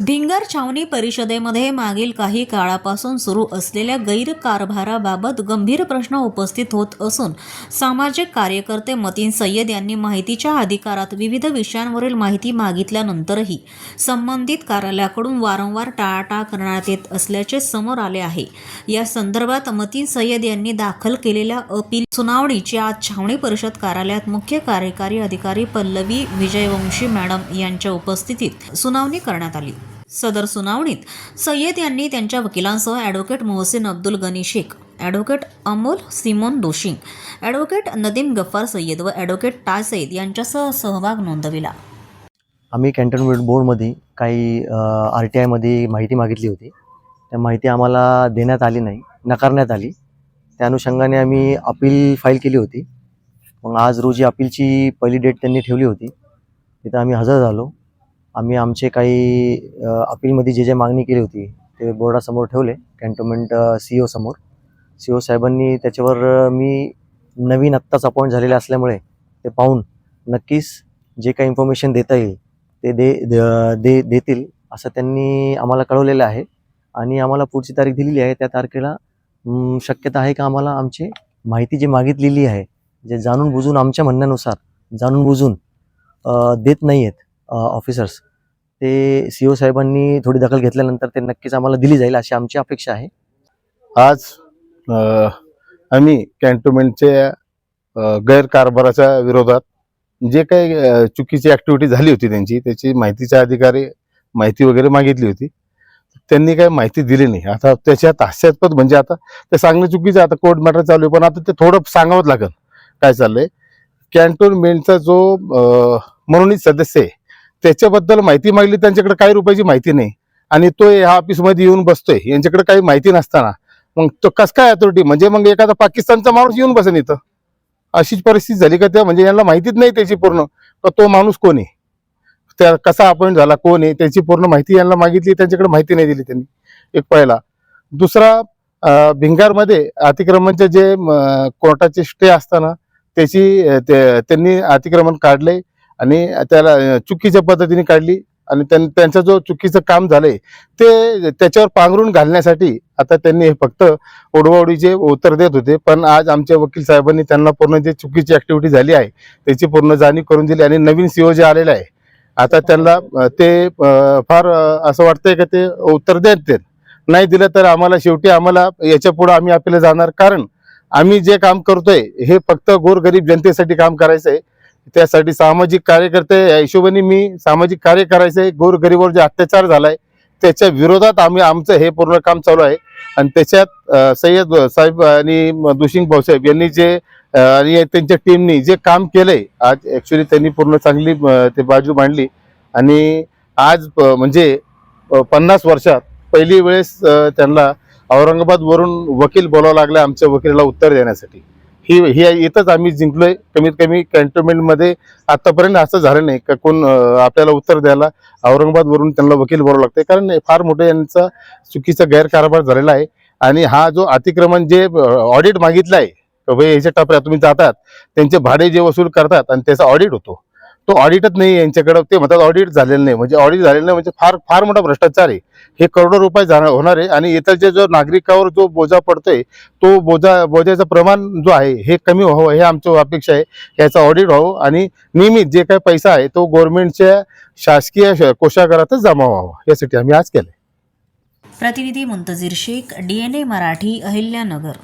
धिंगर छावणी परिषदेमध्ये मागील काही काळापासून सुरू असलेल्या गैरकारभाराबाबत गंभीर प्रश्न उपस्थित होत असून सामाजिक कार्यकर्ते मतीन सय्यद यांनी माहितीच्या अधिकारात विविध विषयांवरील माहिती मागितल्यानंतरही संबंधित कार्यालयाकडून वारंवार टाळाटाळ करण्यात येत असल्याचे समोर आले आहे. या संदर्भात मतीन सय्यद यांनी दाखल केलेल्या अपील सुनावणीची आज छावणी परिषद कार्यालयात मुख्य कार्यकारी अधिकारी पल्लवी विजयवंशी मॅडम यांच्या उपस्थितीत सुनावणी करण्यात आली. सदर सुनावणीत सय्यद यांनी त्यांच्या वकिलांसह advocate Mohsin Abdul Gani Shaikh advocate Amol Simon Doshing advocate Nadeem Gaffar Sayyad व ॲडव्होकेट टाय सय्यद यांच्यासह सहभाग नोंदविला. आम्ही कॅन्टोन्मेंट बोर्डमध्ये काही आर टी आयमध्ये माहिती मागितली होती. त्या माहिती आम्हाला देण्यात आली नाही नकारण्यात आली. त्या अनुषंगाने आम्ही अपील फाईल केली होती. मग आज रोजी अपीलची पहिली डेट त्यांनी ठेवली होती. तिथं आम्ही हजर झालो. आम्ही आमचे काही अपीलमध्ये जे जे मागणी केली होती ते बोर्डासमोर ठेवले कॅन्टोन्मेंट सी ओ समोर. सी ओ साहेबांनी त्याच्यावर मी नवीन आत्ताच अपॉइंट झालेले असल्यामुळे ते पाहून नक्कीच जे काही इन्फॉर्मेशन देता येईल ते दे द- दे देतील असं त्यांनी आम्हाला कळवलेलं आहे. आणि आम्हाला पुढची तारीख दिलेली आहे त्या तारखेला शक्यता आहे का आम्हाला आमची माहिती जी मागितलेली आहे जे जाणून बुजून आमच्या म्हणण्यानुसार जाणून बुजून देत नाही आहेत ऑफिसर्स ते सी ओ साहेबांनी थोडी दखल घेतल्यानंतर ते नक्कीच आम्हाला दिली जाईल अशी आमची अपेक्षा आहे. आज आम्ही कॅन्टोन्मेंटच्या गैरकारभाराच्या विरोधात जे काही चुकीची ॲक्टिव्हिटी झाली होती त्यांची त्याची माहितीच्या अधिकारी माहिती वगैरे मागितली होती. त्यांनी काही माहिती दिली नाही. आता त्याच्यात हास्यास्पद म्हणजे आता ते सांगणं चुकीचं आता कोर्ट मॅटर चालू आहे पण आता ते थोडं सांगावंच लागेल. काय चाललंय? कॅन्टोनमेंटचा जो मनोनीत सदस्य आहे त्याच्याबद्दल माहिती मागली त्यांच्याकडे काही रुपयाची माहिती नाही. आणि तो ह्या ऑफिसमध्ये येऊन बसतोय यांच्याकडे काही माहिती नसताना. मग तो कस काय अथॉरिटी म्हणजे मग एखादा पाकिस्तानचा माणूस येऊन बसेन इथं. अशीच परिस्थिती झाली का त्या म्हणजे यांना माहितीच नाही त्याची पूर्ण. का तो माणूस कोण आहे? त्या कसा अपॉइंट झाला कोण आहे? त्याची पूर्ण माहिती यांना मागितली त्यांच्याकडे माहिती नाही दिली त्यांनी एक पहिला. दुसरा भिंगारमध्ये अतिक्रमणचे जे कोर्टाचे स्टे असताना त्याची ते- त्यांनी अतिक्रमण काढले आणि त्याला चुकीच्या पद्धतीने काढली आणि त्यां- त्यांचं जो चुकीचं काम झालंय ते त्याच्यावर पांघरून घालण्यासाठी आता त्यांनी हे फक्त ओढवाओढीचे उत्तर देत होते. पण आज आमच्या वकील साहेबांनी त्यांना पूर्ण जे चुकीची ऍक्टिव्हिटी झाली आहे त्याची पूर्ण जाणीव करून दिली आणि नवीन सीओ जे आलेला आहे आता त्यांना ते फार असं वाटतंय का ते उत्तर देत नाही दिलं तर आम्हाला शेवटी आम्हाला याच्यापुढे आम्ही आपल्याला जाणार. कारण आम्ही जे काम करतोय हे फक्त गोरगरीब जनतेसाठी काम करायचं आहे त्यासाठी सामाजिक कार्यकर्ते या हिशोबाने मी सामाजिक कार्य करायचं आहे गोरगरीबावर जे अत्याचार झालाय त्याच्या विरोधात आम्ही आमचं हे पूर्ण काम चालू आहे. आणि त्याच्यात सय्यद साहेब आणि दुशिंग भाऊसाहेब यांनी जे आणि त्यांच्या टीमनी जे काम केलंय आज ऍक्च्युली त्यांनी पूर्ण चांगली ते बाजू मांडली. आणि आज म्हणजे पन्नास वर्षात पहिली वेळेस त्यांना औरंगाबाद वरून वकील बोलावं लागलं आमच्या वकिलाला उत्तर देण्यासाठी. ही हे इथंच आम्ही जिंकलोय. कमीत कमी कॅन्टोनमेंटमध्ये आतापर्यंत असं झालं नाही. का कोण आपल्याला उत्तर द्यायला औरंगाबादवरून त्यांना वकील बोलावं लागते कारण हे फार मोठं यांचा चुकीचा गैरकारभार झालेला आहे. आणि हा जो अतिक्रमण जे ऑडिट मागितलं आहे भाई याच्या टपऱ्या तुम्ही जातात त्यांचे भाडे जे वसूल करतात आणि त्याचा ऑडिट होतो. तो ऑडिटच नाही यांच्याकडं. ते म्हणतात ऑडिट झालेलं नाही. म्हणजे ऑडिट झालेलं नाही म्हणजे फार फार मोठा भ्रष्टाचार आहे. हे करोडो रुपये जाणार होणार आहे. आणि इथलच्या जो नागरिकावर जो बोजा पडतोय तो बोजा बोजाचं प्रमाण जो आहे हे कमी व्हावं हे आमचं अपेक्षा आहे. याचा ऑडिट व्हावं आणि नियमित जे काही पैसा आहे तो गव्हर्नमेंटच्या शासकीय कोशागारातच जमा व्हावा. यासाठी आम्ही आज केलं प्रतिनिधी मुंतजीर शेख डीएनए मराठी अहिल्यानगर.